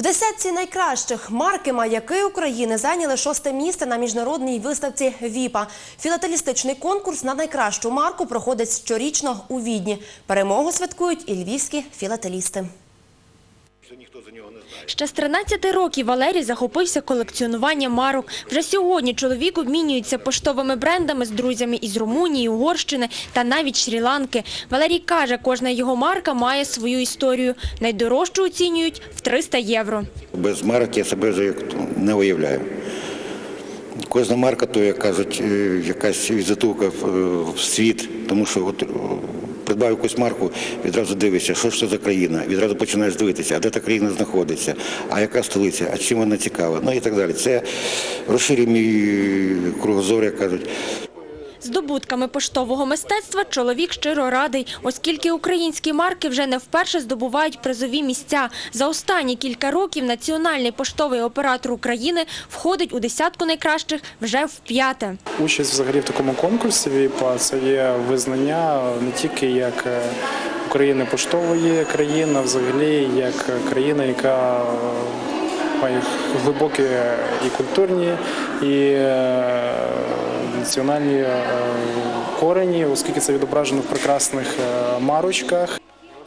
В десятці найкращих марки маяки України зайняли шосте місце на міжнародній виставці ВІПа. Філателістичний конкурс на найкращу марку проходить щорічно у Відні. Перемогу святкують і львівські філателісти. Ще з 13 років Валерій захопився колекціонуванням марок. Вже сьогодні чоловік обмінюється поштовими брендами з друзями із Румунії, Угорщини та навіть Шрі-Ланки. Валерій каже, кожна його марка має свою історію. Найдорожчу оцінюють в 300 євро. Без марок я себе вже не уявляю. Кожна марка, то, як кажуть, е, якась візитовка в, е, світ, тому що от, е, придбав якусь марку, відразу дивишся, що ж це за країна, відразу починаєш дивитися, а де та країна знаходиться, а яка столиця, а чим вона цікава, ну і так далі. Це розширює мій кругозор, як кажуть. Здобутками поштового мистецтва чоловік щиро радий, оскільки українські марки вже не вперше здобувають призові місця. За останні кілька років національний поштовий оператор України входить у десятку найкращих вже вп'яте. Участь взагалі в такому конкурсі ВІПа це є визнання не тільки як е, України поштової країни, а взагалі як країна, яка має глибокі і культурні, і е, національні е, корені, оскільки це відображено в прекрасних е, марочках.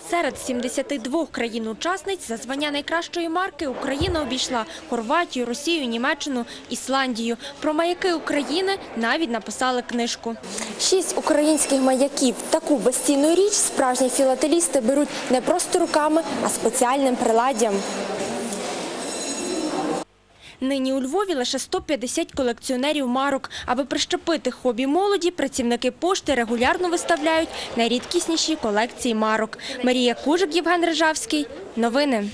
Серед 72 країн-учасниць за звання найкращої марки Україна обійшла Хорватію, Росію, Німеччину, Ісландію. Про маяки України навіть написали книжку. Шість українських маяків. Таку безцінну річ справжні філателісти беруть не просто руками, а спеціальним приладдям. Нині у Львові лише 150 колекціонерів марок. Аби прищепити хобі молоді, працівники пошти регулярно виставляють найрідкісніші колекції марок. Марія Кужик, Євген Рижавський. Новини.